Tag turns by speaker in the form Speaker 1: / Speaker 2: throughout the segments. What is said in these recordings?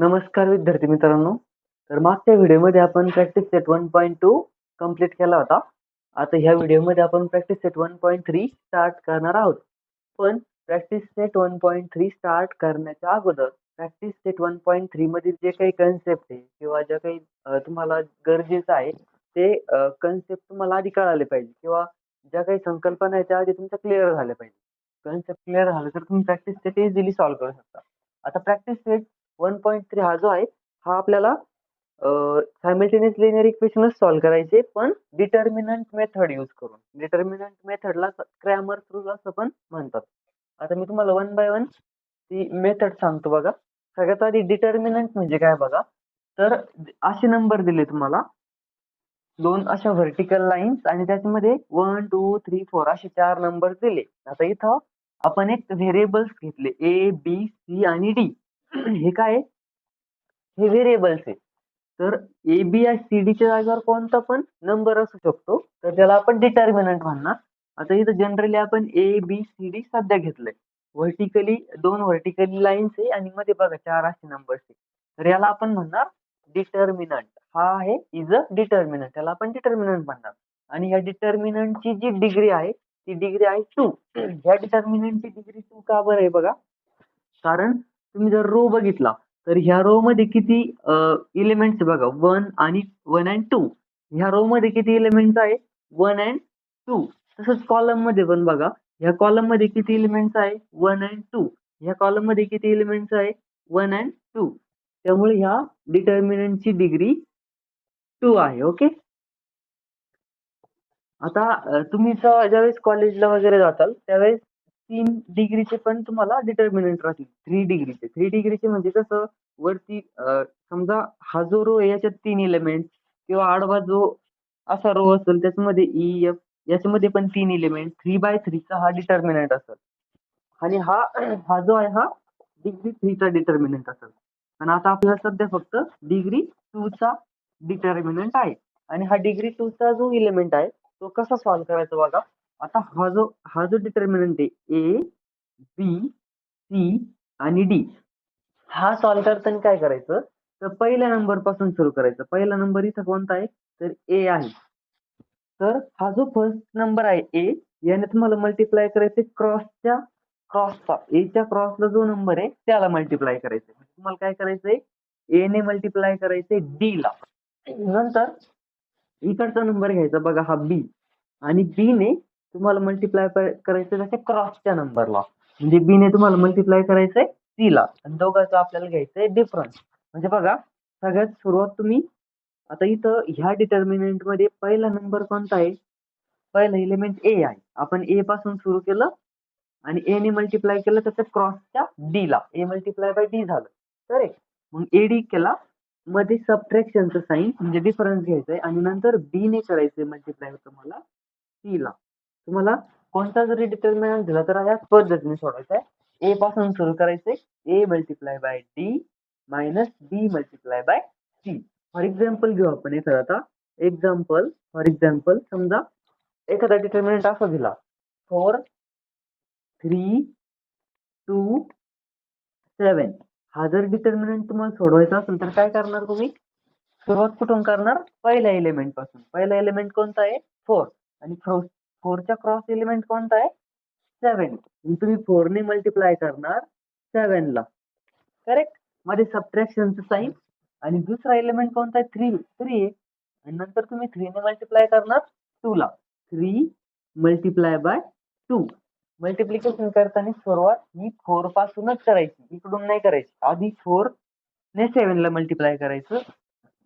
Speaker 1: नमस्कार विद्यार्थी मित्रांनो. तर मागच्या व्हिडिओमध्ये आपण practice set one point two complete केला होता. आता ह्या व्हिडिओमध्ये आपण practice set one point three start करणार आहोत. पण practice set one point three start करण्याच्या अगोदर practice set one point three मधील जे काही कन्सेप्ट आहे किंवा ज्या काही तुम्हाला गरजेचं आहे ते कन्सेप्ट तुम्हाला आधी कळाले पाहिजे किंवा ज्या काही संकल्पना आहे त्या आधी तुमच्या क्लिअर झाल्या पाहिजे. कन्सेप्ट क्लिअर झालं तर तुम्ही प्रॅक्टिस सेट इझिली सॉल्व्ह करू शकता. आता practice set one point three हा जो आहे हा आपल्याला सायमल्टेनियस लिनियर इक्वेशनच सॉल्व्ह करायचे पण डिटर्मिनंट मेथड यूज करून. डिटर्मिनंट मेथडला क्रॅमर थ्रू असं पण म्हणतात. आता मी तुम्हाला वन बाय वन ती मेथड सांगतो बघा. सगळ्यात आधी डिटर्मिनंट म्हणजे काय बघा? तर असे नंबर दिले तुम्हाला. दोन अशा व्हर्टिकल लाईन्स आणि त्याच्यामध्ये वन टू थ्री फोर असे चार नंबर दिले. आता इथं आपण एक व्हेरिएबल्स घेतले. ए बी सी आणि डी हे काय हे व्हेरिएबल्स आहे तर ए बी या सी डी च्या जागेवर कोणता पण नंबर असू शकतो. तर त्याला आपण डिटर्मिनंट म्हणणार. आता इथं जनरली आपण ए बी सी डी सध्या घेतलंय. व्हर्टिकली दोन व्हर्टिकली लाईन्स आहे आणि मध्ये बघा चार असे नंबर्स आहे तर याला आपण म्हणणार डिटर्मिनंट हा आहे इज अ डिटर्मिनंट त्याला आपण डिटर्मिनंट म्हणणार. आणि या डिटर्मिनंटची जी डिग्री आहे ती डिग्री आहे टू ह्या डिटर्मिनंटची डिग्री टू का बरं आहे बघा? कारण तुम्ही जर रो बघितला तर ह्या रो मध्ये किती इलिमेंट्स बघा वन आणि वन अँड टू ह्या रो मध्ये किती इलिमेंट्स आहे? वन अँड टू तसंच कॉलममध्ये पण बघा ह्या कॉलममध्ये किती इलिमेंट्स आहे? वन अँड टू ह्या कॉलममध्ये किती इलिमेंट्स आहे? वन अँड टू त्यामुळे ह्या डिटर्मिनंटची डिग्री टू आहे ओके आता तुम्ही ज्यावेळेस कॉलेजला वगैरे जाताल त्यावेळेस तीन डिग्रीचे पण तुम्हाला डिटर्मिनंट राहतील. थ्री डिग्रीचे. थ्री डिग्रीचे म्हणजे कसं वरती समजा हा जो रो आहे याच्यात तीन एलिमेंट किंवा आडवा जो असा रो असेल त्याच्यामध्ये e, ई एफ याच्यामध्ये पण तीन एलिमेंट थ्री बाय थ्रीचा हा डिटर्मिनंट असेल. आणि हा हा जो आहे हा डिग्री थ्रीचा डिटर्मिनंट असेल. आणि आता आपल्याला सध्या फक्त डिग्री चा डिटर्मिनंट आहे. आणि हा डिग्री चा जो एलिमेंट आहे तो कसा सॉल्व्ह करायचा बघा. आता हा जो हा जो डिटर्मिनंट आहे ए बी सी आणि डी हा सॉल्व्ह करताना काय करायचं? तर पहिल्या नंबरपासून सुरू करायचं. पहिला नंबर इथं कोणता आहे? तर ए आहे. तर हा जो फर्स्ट नंबर आहे ए याने तुम्हाला मल्टिप्लाय करायचे क्रॉसच्या क्रॉसचा एच्या क्रॉसला जो नंबर आहे त्याला मल्टिप्लाय करायचं म्हणजे तुम्हाला काय करायचंय? ए ने मल्टिप्लाय करायचंय डी ला. नंतर इकडचा नंबर घ्यायचा बघा हा बी आणि बी ने तुम्हाला मल्टिप्लाय करायचं त्याच्या क्रॉसच्या नंबरला म्हणजे बी ने तुम्हाला मल्टिप्लाय करायचंय सी ला. आणि दोघांचं आपल्याला घ्यायचंय डिफरन्स म्हणजे बघा सगळ्यात सुरुवात तुम्ही आता इथं ह्या डिटर्मिनंटमध्ये पहिला नंबर कोणता आहे? पहिला एलिमेंट ए आहे. आपण ए पासून सुरू केलं आणि ए ने मल्टिप्लाय केलं त्याच्या क्रॉसच्या डी ला. ए मल्टिप्लाय बाय डी झालं. करेक्ट मग ए डी केला. मध्ये सबट्रॅक्शनचं साईन म्हणजे डिफरन्स घ्यायचंय. आणि नंतर बी ने करायचंय मल्टिप्लाय तुम्हाला सी ला. तुम्हाला कोणता जरी डिटर्मिनंट दिला तर याच पद्धतीने सोडवायचा आहे. ए पासून सुरू करायचंय. A multiply by D minus B multiply by C for example घेऊ आपण एखादा आता. एक्झाम्पल फॉर एक्झाम्पल समजा एखादा डिटर्मिनंट असा दिला. फोर थ्री टू सेवन हा जर डिटर्मिनंट तुम्हाला सोडवायचा असेल तर काय करणार तुम्ही? सुरुवात कुठून करणार? पहिल्या एलिमेंटपासून. पहिला एलिमेंट कोणता आहे? फोर आणि फोरच्या क्रॉस एलिमेंट कोणता आहे? सेवन तुम्ही फोरने मल्टिप्लाय करणार सेव्हनला करेक्टमध्ये सबट्रॅक्शनचं साईन आणि दुसरा एलिमेंट कोणता आहे? थ्री थ्री आहे. आणि नंतर तुम्ही थ्री ने मल्टिप्लाय करणार टू ला. Three multiply by two multiplication करताना सुरुवात ही फोर पासूनच करायची. इकडून नाही करायची. आधी फोर ने सेव्हनला मल्टिप्लाय करायचं.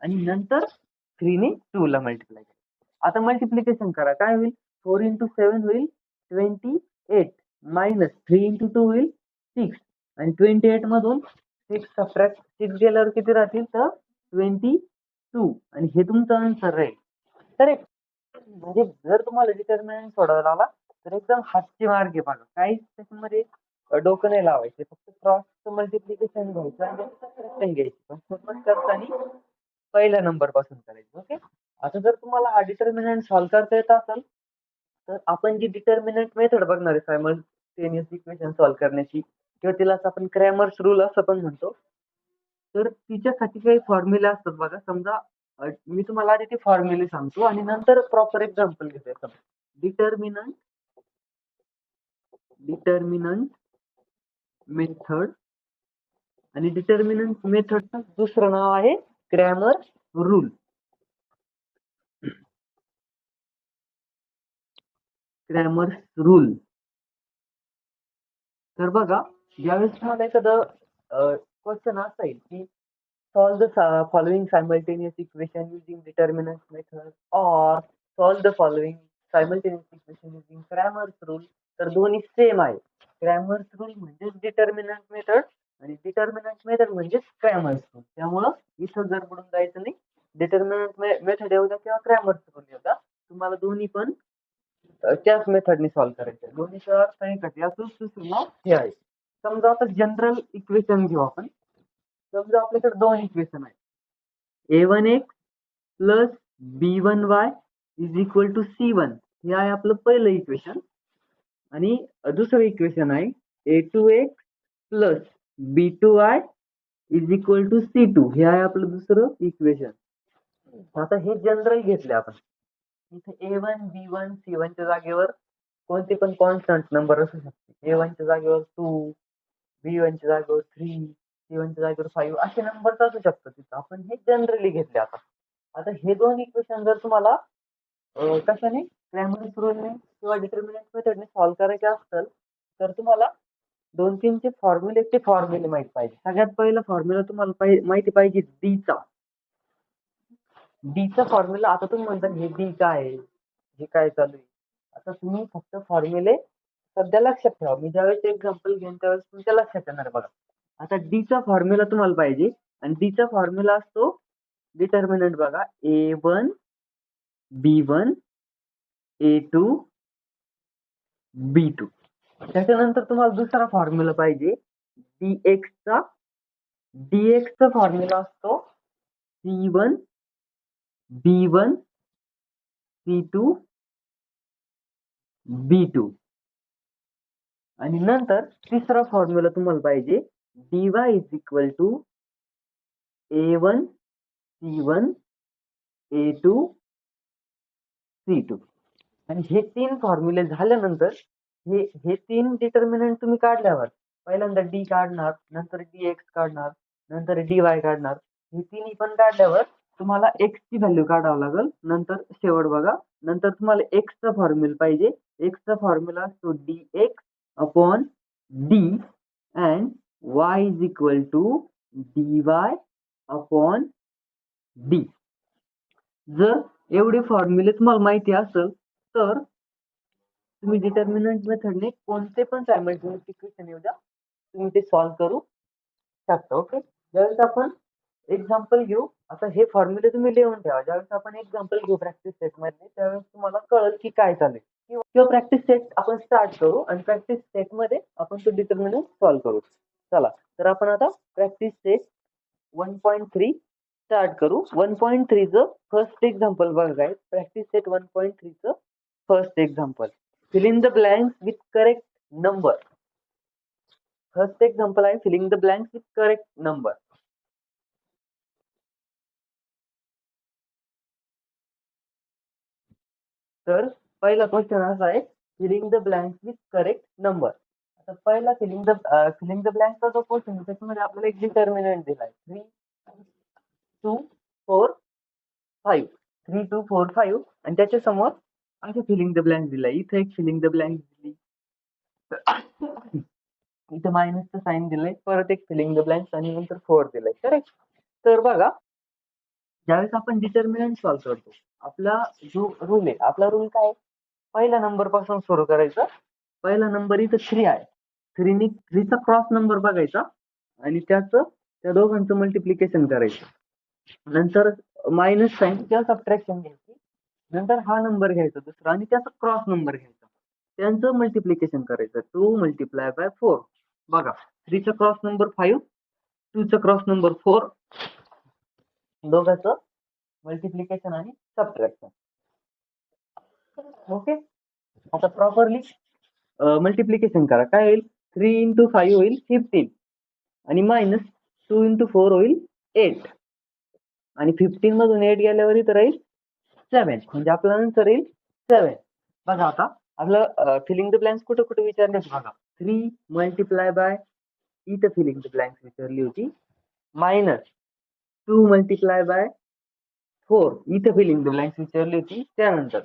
Speaker 1: आणि नंतर थ्री ने टू ला मल्टिप्लाय करायचं. आता मल्टिप्लिकेशन करा. काय होईल? फोर इंटू सेवन होईल twenty eight. Minus three into two होईल सिक्स. आणि ट्वेंटी एट मधून सिक्स सबट्रॅक्ट सिक्स गेल्यावर किती राहतील तर ट्वेंटी टू. आणि हे तुमचं आन्सर राहील एक म्हणजे जर तुम्हाला डिटर्मिनंट सोडवायला आला तर एकदम हातचे मार्ग आहे बघा. काहीच त्याच्यामध्ये डोकं नाही लावायचे. फक्त क्रॉस मल्टिप्लिकेशन घ्यायचं आणि सबट्रॅक्शन घ्यायची. पण करताना पहिल्या नंबरपासून करायचं. ओके आता जर तुम्हाला हा डिटर्मिनंट सॉल्व्ह करता येत असेल तर आपण जी डिटर्मिनंट मेथड बघणार आहे सायमल्टेनियस इक्वेशन सॉल्व्ह करण्याची किंवा तिलाच आपण क्रॅमर्स रूल असं पण म्हणतो. तर तिच्यासाठी काही फॉर्म्युला असतात बघा. समजा मी तुम्हाला आधी ते फॉर्म्युले सांगतो आणि नंतर प्रॉपर एक्झाम्पल घेतोय डिटर्मिनंट डिटर्मिनंट मेथड आणि डिटर्मिनंट मेथडचं दुसरं नाव आहे क्रॅमर रूल क्रॅमर्स रूल तर बघा ज्यावेळेस तुम्हाला एखादं क्वेश्चन असा येईल की solve the following simultaneous equation using determinant method or solve the following simultaneous equation using Cramer's rule तर दोन्ही सेम आहे क्रॅमर्स रूल म्हणजेच डिटर्मिनंट मेथड आणि डिटर्मिनंट मेथड म्हणजेच क्रॅमर्स रूल त्यामुळं इथं जर बुडून जायचं नाही डिटर्मिनंट मेथड येऊ द्या किंवा क्रॅमर्स रूल येऊ द्या तुम्हाला दोन्ही पण त्याच मेथडने सॉल्व्ह करायचे. आहे. दोन्हीचा अर्थ एकच याचं दुसरं हे आहे. समजा आता जनरल इक्वेशन घेऊ आपण. समजा आपल्याकडे दोन इक्वेशन आहे A one X plus B one Y is equal to C one हे आहे आपलं पहिलं इक्वेशन आणि दुसरं इक्वेशन आहे A two X plus B two Y is equal to C two हे आहे आपलं दुसरं इक्वेशन आता हे जनरल घेतले आपण. इथे A one B one C वनच्या जागेवर कोणते पण कॉन्स्टंट नंबर असू शकते. ए वनच्या जागेवर टू बी वनच्या जागेवर थ्री सी वनच्या जागेवर फाईव्ह असे नंबर असू शकतात तिथं. आपण हे जनरली घेतले आता. आता हे दोन इक्वेशन जर तुम्हाला कशाने क्रॅमर रूलने किंवा डिटर्मिनंट मेथडने सॉल्व्ह करायचे असतील तर तुम्हाला दोन तीनचे फॉर्म्युलेचे फॉर्म्युले माहिती पाहिजे. सगळ्यात पहिला फॉर्म्युला तुम्हाला माहिती पाहिजे डीचा डीचा फॉर्म्युला आता तुम्ही म्हणता हे डी काय आहे? हे काय चालू आहे? आता तुम्ही फक्त फॉर्म्युले सध्या लक्षात ठेवा. मी ज्यावेळेस एक्झाम्पल घेईन त्यावेळेस तुमच्या लक्षात येणार बघा. आता डीचा फॉर्म्युला तुम्हाला पाहिजे. आणि डीचा फॉर्म्युला असतो डिटर्मिनंट बघा. A one B one A two B two त्याच्यानंतर तुम्हाला दुसरा फॉर्म्युला पाहिजे. डी एक्सचा डी एक्सचा फॉर्म्युला असतो C one B one C two B two. आणि नंतर तिसरा फॉर्म्युला तुम्हाला पाहिजे. dy is equal to A one C one A two C two आणि हे तीन फॉर्म्युले झाल्यानंतर हे हे तीन डिटर्मिनंट तुम्ही काढल्यावर पहिल्यांदा डी काढणार नंतर डी एक्स काढणार नंतर डी वाय काढणार हे तिन्ही पण काढल्यावर तुम्हाला एक्स ची व्हॅल्यू काढावं लागेल. नंतर शेवट बघा. नंतर तुम्हाला एक्स चा फॉर्म्युला पाहिजे. एक्स चा फॉर्म्युला असतो D X upon D and Y is equal to D Y upon D जर एवढे फॉर्म्युले तुम्हाला माहिती असेल तर तुम्ही डिटर्मिनंट मेथडने कोणते पण सायमल्टेनियस इक्वेशन येऊ द्या. तुम्ही ते सॉल्व्ह करू शकता ओके ज्यावेळेस आपण एक्झाम्पल घेऊ. आता हे फॉर्म्युले तुम्ही लिहून ठेवा. ज्यावेळेस आपण एक्झाम्पल घेऊ प्रॅक्टिस सेटमध्ये त्यावेळेस तुम्हाला कळेल की काय चालेल किंवा प्रॅक्टिस सेट आपण स्टार्ट करू आणि प्रॅक्टिस सेटमध्ये आपण तो डिटर्मिनंट सॉल्व्ह करू. चला तर आपण आता practice set one point three start करू. वन पॉईंट थ्रीचं फर्स्ट एक्झाम्पल बघाय practice set one point थ्रीचं first example filling the blanks with correct number first example आहे filling the blanks with correct number तर पहिला क्वेश्चन असा आहे filling the blank with correct number आता पहिला filling the filling the ब्लँकचा जो question आहे त्याच्यामध्ये आपल्याला एक डिटर्मिनंट दिलाय. Three two four five three two four five आणि त्याच्यासमोर असं फिलिंग द ब्लँक दिलाय. इथं एक फिलिंग द ब्लँक दिली. इथं मायनसचं साईन दिलंय. परत एक फिलिंग द ब्लँक आणि नंतर फोर दिलंय. करेक्ट तर बघा ज्यावेळेस आपण डिटर्मिनंट सॉल्व्ह करतो आपला जो रूल आहे आपला रूल काय आहे? पहिल्या नंबरपासून सुरू करायचा. पहिला नंबर इथं थ्री आहे. थ्रीनी थ्रीचा क्रॉस नंबर बघायचा आणि त्याचं त्या दोघांचं मल्टिप्लिकेशन करायचं. नंतर मायनस साईन किंवा सबट्रॅक्शन घ्यायची. नंतर हा नंबर घ्यायचा दुसरा आणि त्याचा क्रॉस नंबर घ्यायचा. त्यांचं मल्टिप्लिकेशन करायचं. टू मल्टिप्लाय बाय फोर बघा थ्रीचा क्रॉस नंबर फाईव्ह टूचा क्रॉस नंबर फोर दोघांचं मल्टिप्लिकेशन आणि सबट्रॅक्शन ओके आता प्रॉपरली मल्टिप्लिकेशन करा. काय होईल? थ्री इंटू फाईव्ह होईल फिफ्टीन आणि मायनस टू इंटू फोर होईल एट आणि फिफ्टीन मधून एट गेल्यावर इथं राहील सेवन म्हणजे आपला नंतर येईल सेवन बघा आता आपलं फिलिंग द ब्लँक्स कुठे कुठे विचारले बघा. थ्री मल्टिप्लाय बाय इथं फिलिंग द ब्लँक्स विचारली होती. Minus two multiply by four. इथं फिलिंग द ब्लँक्स विचारली होती त्यानंतर.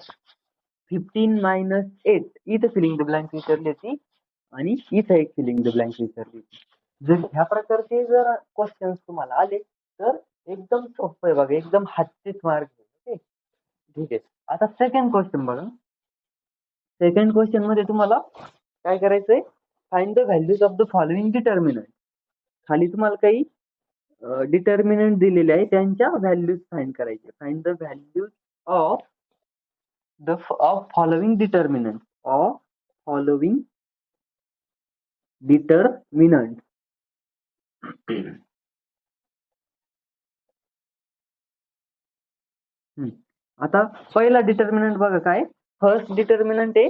Speaker 1: फिफ्टीन मायनस एट इथं फिलिंग द ब्लँक्स विचारली होती आणि इथं एक फिलिंग द ब्लँक्स विचारली होती. जर ह्या प्रकारचे जर क्वेश्चन्स तुम्हाला आले तर एकदम सोपं आहे बघा एकदम हातचेच मार्क ओके ठीक आहे. आता सेकंड क्वेश्चन बघा. सेकंड क्वेश्चनमध्ये तुम्हाला काय करायचंय? Find the values of the following determinant खाली तुम्हाला काही डिटर्मिनंट दिलेले आहे त्यांच्या व्हॅल्यूज फाइंड करायचे. Find the values of the of following determinant of following determinant आता पहिला डिटर्मिनंट बघा काय? फर्स्ट डिटर्मिनंट आहे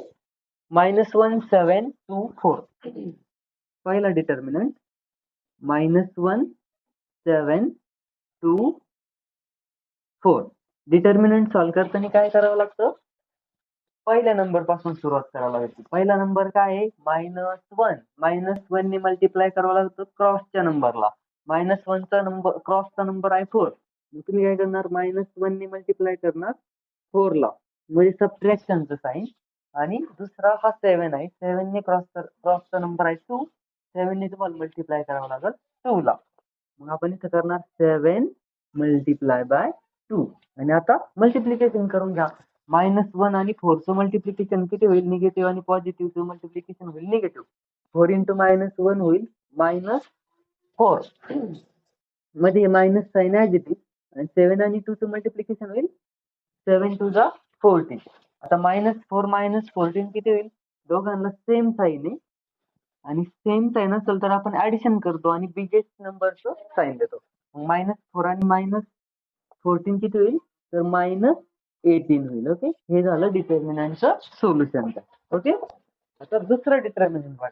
Speaker 1: minus one seven two four पहिला determinant minus one seven two four. Determinant solve करताना काय करावं लागतं? पहिल्या नंबरपासून सुरुवात करावं लागते. पहिला नंबर काय आहे? मायनस वन मायनस वन ने मल्टिप्लाय करावं लागतं क्रॉसच्या नंबरला मायनस वनचा नंबर क्रॉसचा नंबर आहे फोर तुम्ही काय करणार? मायनस वन ने मल्टिप्लाय करणार फोरला म्हणजे सबट्रॅक्शनचं साईन आणि दुसरा हा सेवन आहे. सेवन ने क्रॉस क्रॉसचा नंबर आहे टू सेवन ने तुम्हाला मल्टिप्लाय करावं लागेल टू ला. मग आपण इथं करणार सेवन मल्टिप्लाय बाय टू आणि आता मल्टिप्लिकेशन करून घ्या. मायनस वन आणि फोरचं मल्टिप्लिकेशन किती होईल? निगेटिव्ह आणि पॉझिटिव्हचं मल्टिप्लिकेशन होईल negative four into minus one होईल मायनस फोरमध्ये मायनस साईन ॲज इट आणि सेवन आणि टूचं मल्टिप्लिकेशन होईल सेवन टू जा फोर्टीन आता मायनस फोर मायनस फोर्टीन किती होईल? दोघांना सेम साईन आहे. आणि सेम साईन असेल तर आपण ऍडिशन करतो आणि बिगेस्ट नंबरचं साईन देतो. मायनस फोर आणि मायनस फोर्टीन किती होईल? तर मायनस एटीन होईल ओके हे झालं डिटर्मिनंटचं सोल्युशन ओके आता दुसरं डिटर्मिनंट बघा.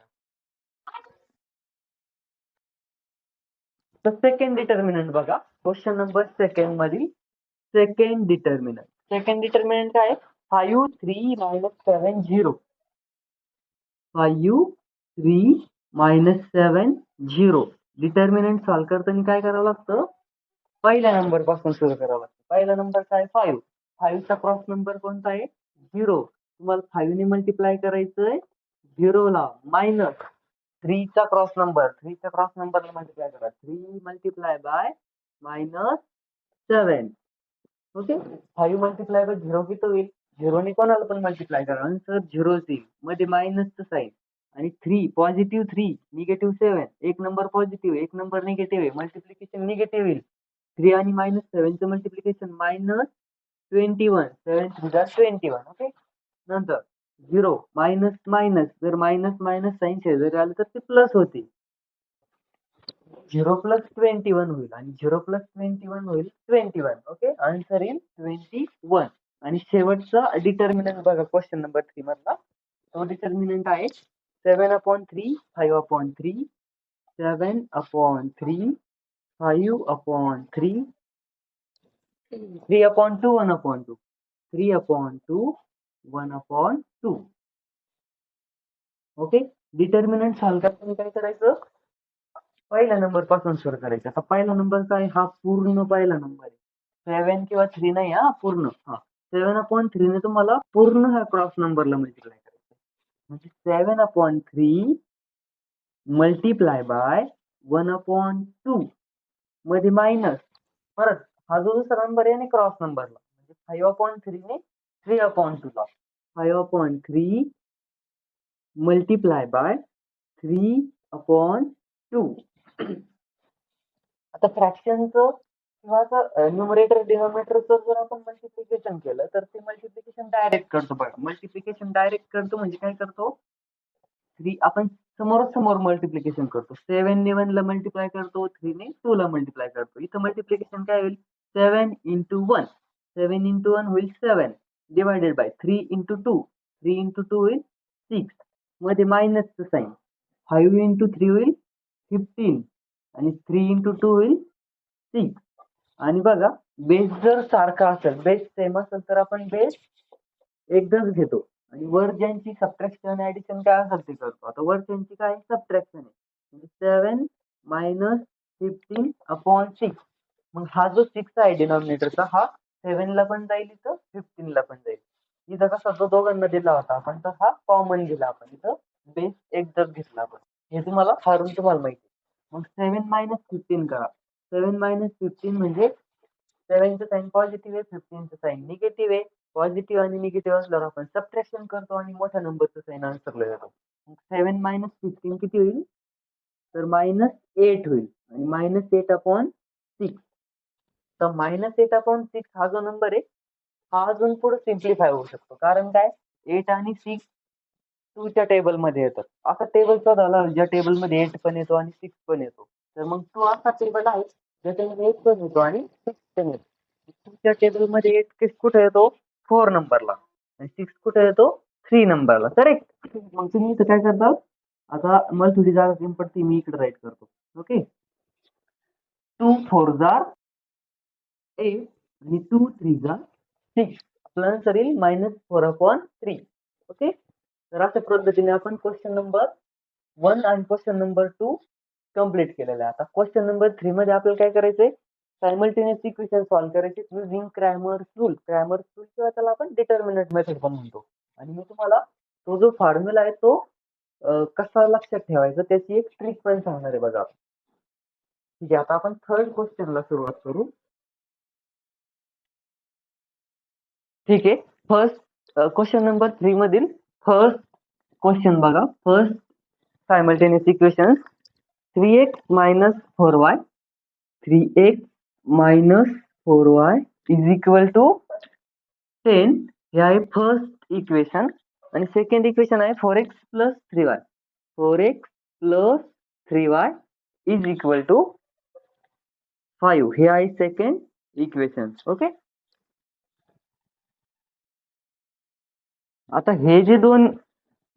Speaker 1: तर सेकंड डिटर्मिनंट बघा. क्वेश्चन नंबर सेकंड मधील सेकंड डिटर्मिनंट सेकंड डिटर्मिनंट काय? Five three minus seven zero five three minus seven zero determinant solve करताना काय करावं लागतं? पहिल्या नंबरपासून सुरू करावं लागतं. पहिला नंबर काय? फाईव्ह फाईव्हचा क्रॉस नंबर कोणता आहे? झिरो तुम्हाला फाईव्हने मल्टिप्लाय करायचंय. झिरोला मायनस थ्रीचा क्रॉस नंबर थ्रीचा क्रॉस नंबरला मल्टिप्लाय करा. Three multiply by minus seven okay five multiply by zero किती होईल? झिरोने कोणाला पण मल्टिप्लाय करा. आन्सर झिरोच येईल. मध्ये मायनसचं साईन आणि three positive three negative seven एक नंबर पॉझिटिव्ह एक नंबर निगेटिव्ह आहे. मल्टिप्लिकेशन निगेटिव्ह येईल. थ्री आणि minus सेवनचं multiplication minus twenty one seven three जा ट्वेंटी वन ओके नंतर झिरो मायनस मायनस जर मायनस मायनस साईन शेजारी आलं तर ते प्लस होते झिरो प्लस ट्वेंटी वन होईल आणि झिरो प्लस ट्वेंटी वन होईल ट्वेंटी वन ओके आन्सर येईल ट्वेंटी वन आणि शेवटचा डिटर्मिनंट बघा क्वेश्चन नंबर थ्री मधला. तो डिटर्मिनंट आहे seven upon three five upon three seven upon three five upon three three upon two one upon two three upon two one upon two okay determinant solve करताना काय करायचं? पहिल्या नंबरपासून सुरू करायचं. आता पहिला नंबर काय? हा पूर्ण पहिला नंबर आहे. सेवन किंवा थ्री नाही हा पूर्ण. हा. सेवन अपॉइंट थ्रीने तुम्हाला पूर्ण हा क्रॉस नंबरला मिळतील म्हणजे seven upon three multiply by one upon two मध्ये मायनस परत हा जो दुसरा नंबर आहे आणि क्रॉस नंबरला म्हणजे फाईव्ह अपॉन थ्रीने three upon टूला five upon three multiply by three upon two आता फ्रॅक्शनचं किंवा न्युमरेटर डिनॉमिनेटरचं जर आपण मल्टिप्लिकेशन केलं तर ते मल्टिप्लिकेशन डायरेक्ट करतो बघा. मल्टिप्लिकेशन डायरेक्ट करतो म्हणजे काय करतो? थ्री आपण समोरच समोर मल्टिप्लिकेशन करतो. सेवन ने वन ला मल्टिप्लाय करतो थ्री ने टू ला मल्टिप्लाय करतो. इथं मल्टिप्लिकेशन काय होईल? Seven into one seven into one होईल seven divided by three into two three into two होईल सिक्समध्ये मायनसचं साईन फाईव्ह इंटू थ्री होईल फिफ्टीन आणि थ्री इंटू टू होईल सिक्स आणि बघा बेस जर सारखा असेल बेस सेम असेल तर आपण बेस एकदाच घेतो. आणि वर ज्यांची सबट्रॅक्शन ऍडिशन काय असेल ते करतो. आता वर त्यांची काय सबट्रॅक्शन आहे. म्हणजे seven minus fifteen upon six मग हा जो सिक्स आहे डिनॉमिनेटरचा हा सेव्हनला पण जाईल इथं फिफ्टीनला पण जाईल. इथं कसा जो दोघांना दिला होता आपण तर हा कॉमन दिला आपण. इथं बेस एकदाच घेतला आपण. हे तुम्हाला फारून तुम्हाला माहिती आहे. मग सेवन मायनस फिफ्टीन करा. सेवन मायनस फिफ्टीन म्हणजे सेवनचं साईन पॉझिटिव्ह आहे फिफ्टीनचं साईन निगेटिव्ह आहे. पॉझिटिव्ह आणि निगेटिव्ह असल्यावर आपण सबट्रॅक्शन करतो आणि मोठ्या नंबरचं साईन आन्सरला जातो. सेवन मायनस फिफ्टीन किती होईल? तर मायनस एट होईल आणि मायनस एट अपॉन सिक्स. तर मायनस एट अपॉन सिक्स हा जो नंबर आहे हा अजून पुढे सिम्प्लिफाय होऊ शकतो. कारण काय? एट आणि सिक्स टूच्या टेबलमध्ये येतात. असा टेबलचा झाला ज्या टेबलमध्ये एट पण येतो आणि सिक्स पण येतो. तर मग तू असा टेबल आहे ज्याच्यामध्ये एट पण येतो आणि सिक्स पण येतो. तुमच्या टेबलमध्ये एट कुठे येतो? फोर नंबरला आणि सिक्स कुठे येतो? थ्री नंबरला करेक्ट मग तुम्ही इथं काय करता? आता मला थोडी जागा कमी पडते मी इकडे राईट करतो. ओके टू फोर जार एट आणि टू थ्री जार सिक्स आपलं आन्सर येईल minus four upon three okay तर अशा पद्धतीने आपण क्वेश्चन नंबर वन आणि क्वेश्चन नंबर टू कंप्लीट केलेलं आहे. आता क्वेश्चन नंबर थ्री मध्ये आपल्याला काय करायचंय? सायमल्टेनियस इक्वेशन सॉल्व्ह करायचे. Using Cramer's rule Cramer's rule किंवा त्याला आपण डिटर्मिनंट मेथड पण म्हणतो. आणि मी तुम्हाला तो जो फॉर्म्युला आहे तो कसा लक्षात ठेवायचा त्याची एक ट्रिक पण सांगणार आहे बघा. ठीक आहे आता आपण थर्ड क्वेश्चनला सुरुवात करू. ठीक आहे फर्स्ट क्वेश्चन नंबर थ्री मधील फर्स्ट क्वेश्चन बघा. First simultaneous equations three X minus four Y. Three X minus four Y is equal to ten हे आहे फर्स्ट इक्वेशन आणि सेकंड इक्वेशन आहे four X plus three Y. Four X plus three Y is equal to five हे आहे second equation okay आता हे जे दोन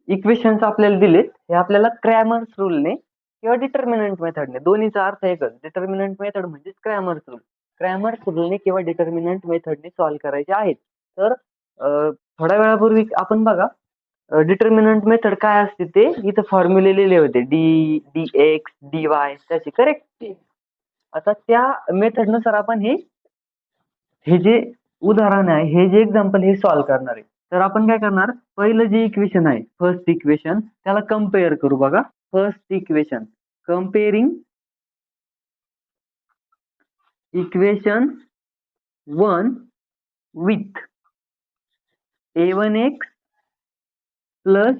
Speaker 1: इक्वेशन्स आपल्याला दिलेत हे आपल्याला क्रॅमर्स रूलने किंवा डिटर्मिनंट मेथडने दोन्हीचा अर्थ एकच. डिटर्मिनंट मेथड म्हणजेच क्रॅमर्स रूल क्रॅमर्स रूलने किंवा डिटर्मिनंट मेथडने सॉल्व्ह करायचे आहेत. तर थोड्या वेळापूर्वी आपण बघा डिटर्मिनंट मेथड काय असते ते? इथं फॉर्म्युले लिहिले होते. D D X D Y त्याचे करेक्ट आता त्या मेथडनुसार आपण हे हे जे उदाहरण आहे हे जे एक्झाम्पल हे सॉल्व्ह करणार आहे. तर आपण काय करणार? पहिलं जे इक्वेशन आहे फर्स्ट इक्वेशन त्याला कंपेअर करू बघा. First equation comparing equation one with A one X plus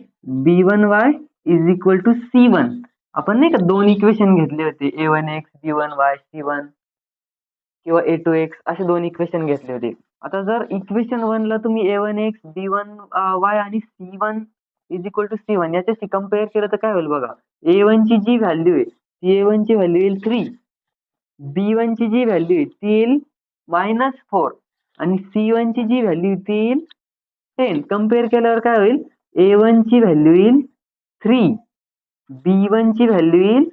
Speaker 1: B one Y is equal to C one आपण नाही का दोन इक्वेशन घेतले होते? A one X B one Y C one किंवा ए टू एक्स असे दोन इक्वेशन घेतले होते. आता जर इक्वेशन वन ला तुम्ही A one X B one Y आणि C one is equal to C one याच्याशी कंपेअर केलं तर काय होईल बघा? ए वन ची जी व्हॅल्यू आहे ती ए वन ची व्हॅल्यू येईल थ्री बी वन ची जी व्हॅल्यू आहे ती येईल मायनस फोर आणि सी वन ची जी व्हॅल्यू ती येईल टेन कंपेअर केल्यावर काय होईल? ए वन ची व्हॅल्यू येईल थ्री बी वन ची व्हॅल्यू येईल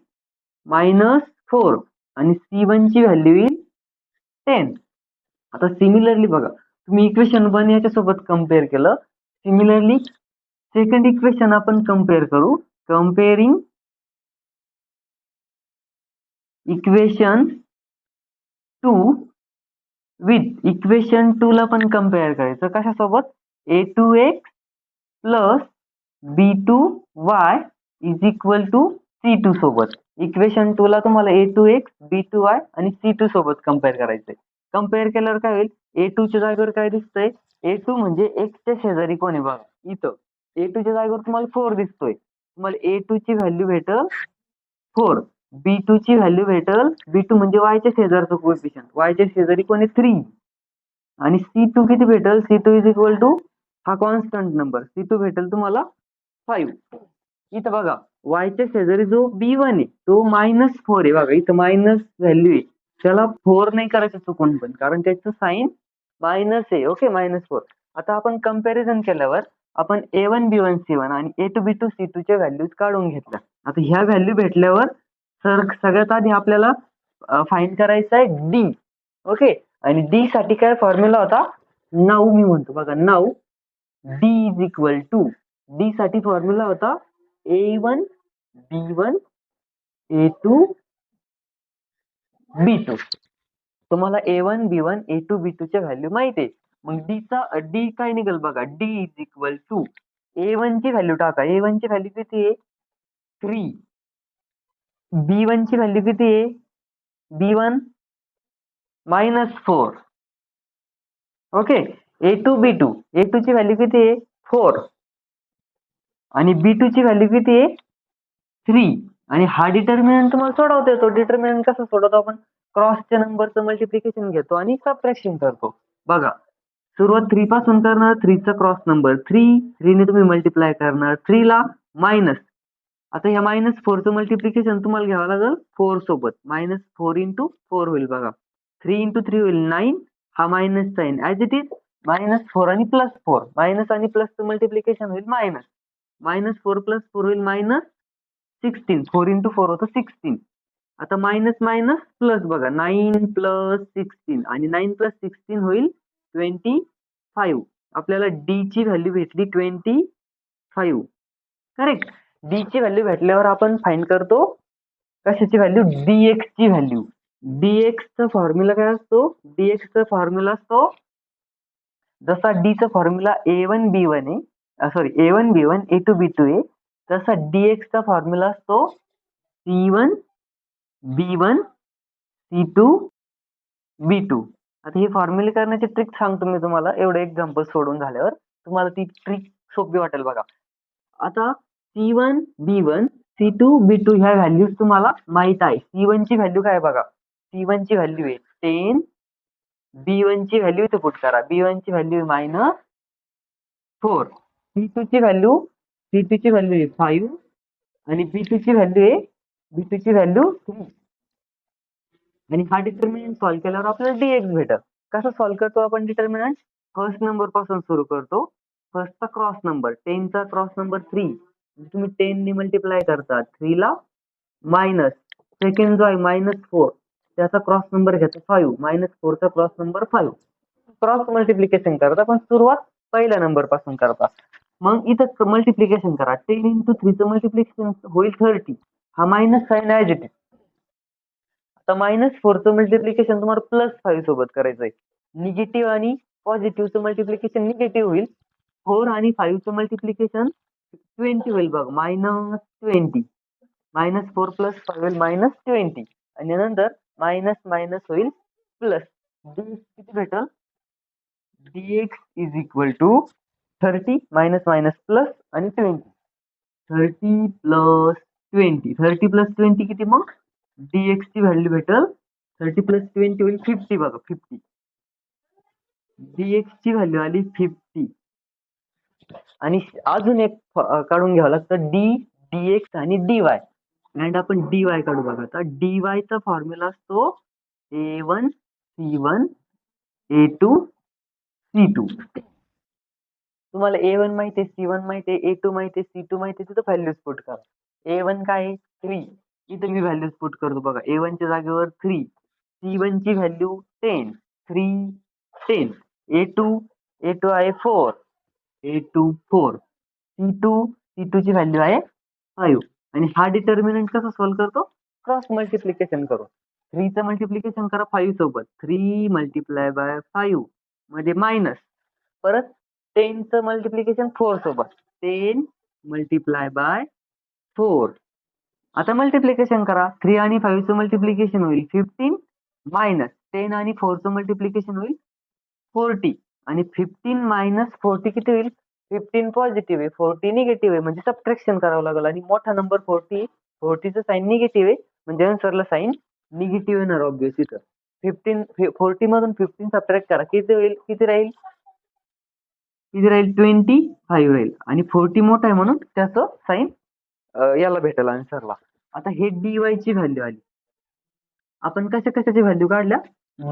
Speaker 1: मायनस फोर आणि सी वन ची व्हॅल्यू येईल टेन आता सिमिलरली बघा तुम्ही इक्वेशन वन याच्यासोबत कंपेअर केलं. सिमिलरली सेकंड इक्वेशन आपण कंपेअर करू. Comparing equation two with equation two ला पण कंपेअर करायचं. कशासोबत? A two X plus B two Y is equal to C two सोबत. इक्वेशन टू ला तुम्हाला A two X B two Y आणि सी टू सोबत कंपेअर करायचंय. कंपेअर केल्यावर काय होईल? ए टू च्या जागेवर काय दिसतंय? ए टू म्हणजे एक्सच्या शेजारी कोणी बघा. इथं. ए टू च्या जागेवर तुम्हाला फोर दिसतोय. तुम्हाला ए टू ची व्हॅल्यू भेटल फोर बी टू ची व्हॅल्यू भेटल बी टू म्हणजे वायच्या शेजारचं कोएफिशियंट वायच्या शेजारी कोण आहे थ्री आणि सी टू किती भेटल? C two is equal to हा कॉन्स्टंट नंबर सी टू भेटेल तुम्हाला फाईव्ह इथं बघा वायच्या शेजारी जो बी वन आहे तो मायनस फोर आहे. बघा इथं मायनस व्हॅल्यू आहे. त्याला फोर नाही करायचं चुकून पण कारण त्याचं साईन मायनस आहे. ओके मायनस फोर आता आपण कंपॅरिझन केल्यावर आपण A one B one C one आणि A two B two C two च्या व्हॅल्यूज काढून घेतल्या. आता ह्या व्हॅल्यू भेटल्यावर सर सगळ्यात आधी आपल्याला फाईन करायचं आहे डी ओके आणि डी साठी काय फॉर्म्युला होता? नाऊ मी म्हणतो. बघा now. D is equal to D साठी फॉर्म्युला होता A one B one A two B two तुम्हाला A one B one A two B two च्या व्हॅल्यू माहिती आहे. मग डी चा डी काय निघेल बघा D is equal to A one ची व्हॅल्यू टाका. ए वन ची व्हॅल्यू किती आहे? थ्री बी वन ची व्हॅल्यू किती आहे? B one minus four okay A two B two A two ची व्हॅल्यू किती आहे? फोर आणि बी टू ची व्हॅल्यू किती आहे? थ्री आणि हा डिटर्मिनंट तुम्हाला सोडवता येतो. डिटर्मिनंट कसं सोडवतो आपण? क्रॉसच्या नंबरचं मल्टिप्लिकेशन घेतो आणि सबट्रॅक्शन करतो. बघा. सुरुवात थ्री पासून करणार थ्रीचा क्रॉस नंबर थ्री थ्रीने तुम्ही मल्टिप्लाय करणार थ्रीला मायनस आता ह्या मायनस फोरचं मल्टिप्लिकेशन तुम्हाला घ्यावं लागेल फोर सोबत. मायनस फोर इंटू फोर होईल बघा. थ्री इंटू थ्री होईल नाईन हा minus sign as it is minus four आणि प्लस फोर मायनस आणि प्लसचं मल्टिप्लिकेशन होईल minus minus four plus four होईल minus sixteen four into four होतं सिक्स्टीन आता मायनस मायनस प्लस बघा. नाईन प्लस सिक्स्टीन आणि नाईन प्लस सिक्स्टीन होईल ट्वेंटी फाईव्ह आपल्याला डी ची व्हॅल्यू भेटली ट्वेंटी फाईव्ह करेक्ट डी ची व्हॅल्यू भेटल्यावर आपण फाईन करतो कशाची व्हॅल्यू डी एक्स ची व्हॅल्यू डी चा फॉर्म्युला काय असतो? डी चा फॉर्म्युला असतो जसा डी चा formula A one B one आहे sorry A one B one A two B two आहे तसा डी चा फॉर्म्युला असतो C one B one C two B two आता ही फॉर्म्युले करण्याची ट्रिक सांगतो मी तुम्हाला. एवढं एक्झाम्पल सोडून झाल्यावर. तुम्हाला ती ट्रिक सोपी वाटेल बघा. आता C one B one C two B two ह्या व्हॅल्यूज तुम्हाला माहीत आहे. सी वन ची व्हॅल्यू काय बघा? सी वन ची व्हॅल्यू आहे टेन बी वन ची व्हॅल्यू इथे पुट करा. बी वन ची value minus four C two ची व्हॅल्यू सी टू ची व्हॅल्यू आहे फाईव्ह आणि बी टू ची व्हॅल्यू आहे बी टू ची व्हॅल्यू थ्री आणि हा डिटर्मिनंट सॉल्व्ह केल्यावर आपल्याला डी एक्स कसं सॉल्व्ह करतो आपण डिटर्मिनंट फर्स्ट नंबरपासून सुरू करतो. फर्स्टचा क्रॉस नंबर टेनचा क्रॉस नंबर थ्री तुम्ही टेन ने मल्टिप्लाय करता थ्रीला मायनस सेकंड जो आहे मायनस फोर त्याचा क्रॉस नंबर घेतो फाईव्ह मायनस फोरचा cross number five cross multiplication करता पण सुरुवात पहिल्या नंबरपासून करता. मग इथं मल्टिप्लिकेशन करा. टेन इंटू थ्रीचं मल्टिप्लिकेशन होईल थर्टी हा मायनस साईन ॲजिटेड तर मायनस फोरचं मल्टिप्लिकेशन तुम्हाला प्लस फाईव्ह सोबत करायचं आहे. निगेटिव्ह आणि पॉझिटिव्हचं मल्टिप्लिकेशन निगेटिव्ह होईल. फोर आणि फाईव्हचं मल्टिप्लिकेशन ट्वेंटी होईल बघ. Minus twenty minus four plus five होईल मायनस ट्वेंटी आणि नंतर मायनस मायनस होईल प्लस डी किती भेटल? D X is equal to thirty minus minus plus आणि twenty thirty plus twenty thirty plus twenty किती मग? Dx ची व्हॅल्यू भेटल. थर्टी प्लस ट्वेंटी होईल फिफ्टी बघा फिफ्टी डी एक्स ची व्हॅल्यू आली फिफ्टी आणि अजून एक काढून घ्यावं लागतं डी डी एक्स आणि डी वाय अँड आपण डी वाय काढू बघा. आता डी चा फॉर्म्युला असतो A one C one A two C two तुम्हाला ए वन माहिती आहे सी वन माहिती आहे ए टू माहिती आहे सी टू माहिती आहे तिथं व्हॅल्यूज पुट करा. ए वन काय थ्री इथं मी व्हॅल्यूज पुट करतो बघा. ए च्या जागेवर थ्री सी वन ची value ten three ten A two A two आहे four A two four C two C two ची व्हॅल्यू आहे फाईव्ह आणि हा डिटर्मिनंट कसा सॉल्व्ह करतो? क्रॉस मल्टिप्लिकेशन करू थ्रीचं मल्टिप्लिकेशन करा फाईव्ह सोबत. थ्री मल्टिप्लाय बाय फाईव्ह म्हणजे मायनस परत टेनचं मल्टिप्लिकेशन फोर सोबत. टेन मल्टिप्लाय बाय फोर आता मल्टिप्लिकेशन करा. थ्री आणि फाईव्हचं मल्टिप्लिकेशन होईल फिफ्टीन मायनस टेन आणि फोरचं मल्टिप्लिकेशन होईल फोर्टी आणि फिफ्टीन मायनस फोर्टी किती होईल? फिफ्टीन पॉझिटिव्ह आहे. फोर्टी निगेटिव्ह आहे. म्हणजे सबट्रॅक्शन करावं लागेल. आणि मोठा नंबर फोर्टी फोर्टीचं साईन निगेटिव्ह आहे. म्हणजे आन्सरला साईन निगेटिव्ह येणार ऑब्विस तर. फिफ्टीन फोर्टी मधून फिफ्टीन सबट्रॅक्ट करा. किती होईल? किती राहील? किती राहील? ट्वेंटी फाईव्ह राहील. आणि फोर्टी मोठा आहे म्हणून त्याचं साईन याला भेटेल आन्सरला आता हे डी वाय ची व्हॅल्यू आली. आपण कशा कशाची व्हॅल्यू काढल्या?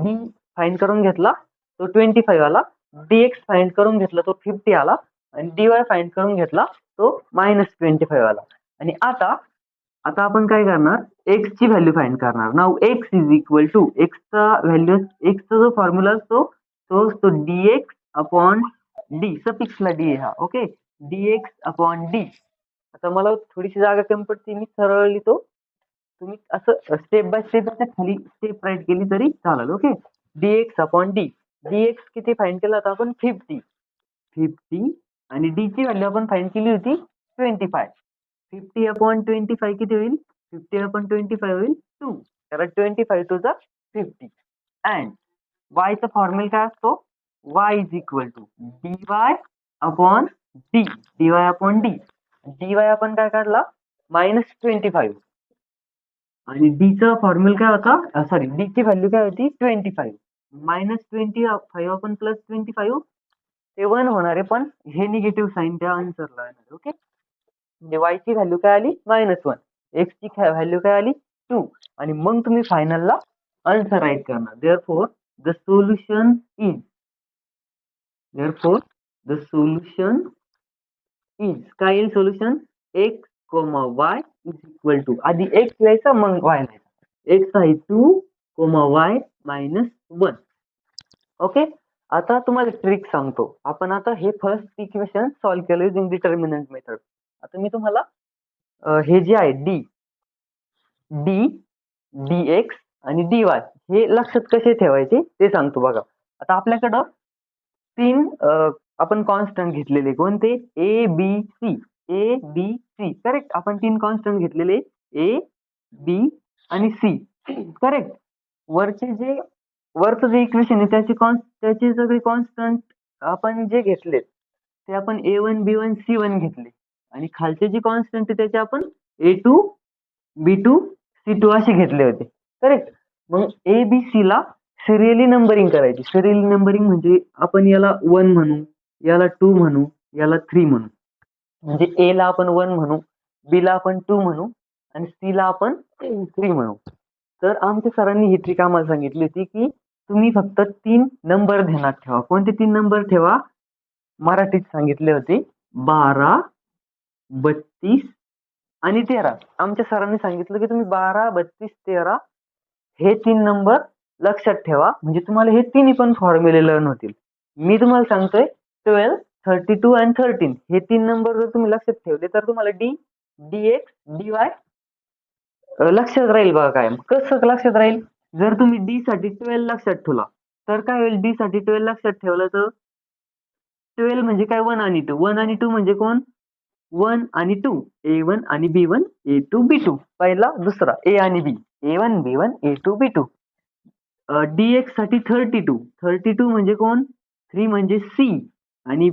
Speaker 1: डी फाईन करून घेतला तो ट्वेंटी फाईव्ह आला. डी एक्स फाईन करून घेतला तो फिफ्टी आला. आणि डी वाय फाईन करून घेतला तो मायनस ट्वेंटी फाईव्ह आला. आणि आता आता आपण काय करणार? X ची व्हॅल्यू फाइंड करणार. Now x is equal to x चा व्हॅल्यू x चा जो फॉर्म्युला असतो तो असतो dx अपॉन d. सफिक्सला d आहे हा ओके dx अपॉन d. आता मला थोडीशी जागा कमी पडते मी सरळ लिहितो तुम्ही असं स्टेप बाय स्टेप खाली स्टेप राईट केली तरी चालेल okay D X upon D D X किती फाईन केला होता आपण? फिफ्टी फिफ्टी आणि डी ची व्हॅल्यू आपण फाईन केली होती? Twenty five fifty upon twenty five किती होईल? फिफ्टी अपॉन ट्वेंटी फाय होईल टू कारण ट्वेंटी फाय टू चा फिफ्टी अँड वायचा फॉर्म्युला काय असतो? Y is equal to D Y upon D D Y upon D D Y आपण काय काढला? मायनस ट्वेंटी फाईव्ह आणि डीचा फॉर्म्युला काय होता? सॉरी डी ची व्हॅल्यू काय होती? Twenty five minus twenty five आपण प्लस ट्वेंटी फाईव्ह ते वन होणार आहे पण हे निगेटिव्ह साईन त्या आन्सरला येणार ओके म्हणजे वायची ची व्हॅल्यू काय आली? मायनस वन एक्स ची व्हॅल्यू काय आली? टू आणि मग तुम्ही फायनलला आन्सर राईट करणार. Therefore the solution is therefore the solution is काय येईल solution X comma Y is equal to आधी एक्स लिहायचा मग वाय लिहायचा. एक्स आहे two comma Y minus one okay आता तुम्हाला ट्रिक सांगतो. आपण आता हे फर्स्ट इक्वेशन सॉल्व्ह केलं युजिंग डिटर्मिनंट मेथड आता मी तुम्हाला हे जे आहे डी डी डी एक्स आणि डी वाय हे लक्षात कसे ठेवायचे? ते सांगतो बघा. आता आपल्याकडं तीन आपण कॉन्स्टंट घेतलेले कोणते? A B C A B C correct आपण तीन कॉन्स्टंट घेतलेले. ए बी आणि सी करेक्ट वरचे जे वरचं जे इक्वेशन आहे त्याचे कॉन्स त्याचे सगळे कॉन्स्टंट आपण जे घेतले ते आपण A one B one C one घेतले. आणि खालचे जे कॉन्स्टंट आहे त्याचे आपण A two B two C two असे घेतले होते. करेक्ट मग ए बी सी ला सिरियली नंबरिंग करायची. सिरियली नंबरिंग म्हणजे आपण याला वन म्हणू. याला टू म्हणू याला थ्री म्हणू. म्हणजे ए ला आपण वन म्हणू बी ला आपण टू म्हणू आणि सी ला आपण थ्री म्हणू. तर आमच्या सरांनी ही ट्रिक आम्हाला सांगितली होती की तुम्ही फक्त तीन नंबर ध्यानात ठेवा. कोणते तीन नंबर ठेवा? मराठीत सांगितले होते बारा बत्तीस आणि तेरा. आमच्या सरांनी सांगितलं की तुम्ही बारा बत्तीस तेरा हे तीन नंबर लक्षात ठेवा. म्हणजे तुम्हाला हे तिन्ही पण फॉर्म्युले लर्न होतील. मी तुम्हाला सांगतोय twelve thirty two and thirteen. हे तीन नंबर जर तुम्ही लक्षात ठेवले तर तुम्हाला D D X D Y लक्षात राहील बघा कायम. कसं लक्षात राहील? जर तुम्ही डी साठी ट्वेल्व लक्षात ठेवला तर काय होईल? डी साठी ट्वेल्व लक्षात ठेवलं तर ट्वेल्व म्हणजे काय? वन आणि टू. वन आणि टू म्हणजे कोण? वन आणि टू. ए वन आणि B one A two B two. पहिला दुसरा. ए आणि B. A one B one A two B two. D एक्ससाठी thirty two. Thirty two म्हणजे कोण? थ्री म्हणजे सी. आणि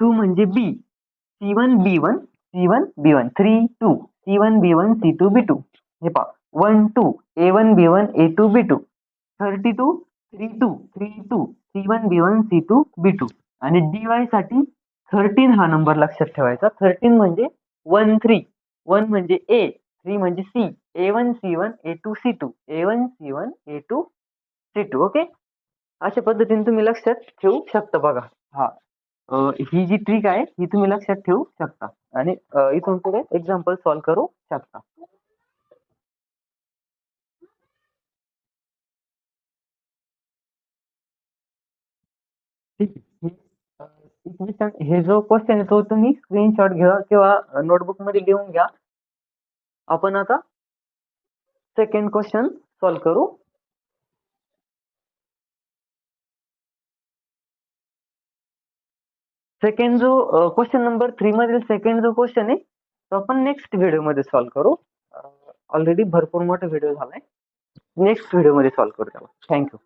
Speaker 1: टू म्हणजे B C one B one C one B one three two C one B one C two B two हे पहा. One two A one B one A two B two thirty two three two three two C one B one C two B two आणि D वायसाठी thirteen हा number लक्षात ठेवायचा. Thirteen म्हणजे one three one म्हणजे ए three म्हणजे C A one C one A two C two A one C one A two C two okay अशा पद्धतीने तुम्ही लक्षात ठेवू शकता बघा. हा. ही जी ट्रिक आहे ही तुम्ही लक्षात ठेवू शकता. आणि इथून पुढे एक्झाम्पल सॉल्व्ह करू शकता. ठीक आहे. हे जो क्वेश्चन आहे तो तुम्ही स्क्रीनशॉट घ्या किंवा नोटबुकमध्ये लिहून घ्या. आपण आता सेकंड क्वेश्चन सॉल्व्ह करू. सेकंड जो क्वेश्चन नंबर थ्री मधील सेकंड जो क्वेश्चन आहे तो आपण नेक्स्ट व्हिडिओमध्ये सॉल्व्ह करू. ऑलरेडी भरपूर मोठा व्हिडिओ झालाय. नेक्स्ट व्हिडिओमध्ये सॉल्व्ह करू त्याला. थँक्यू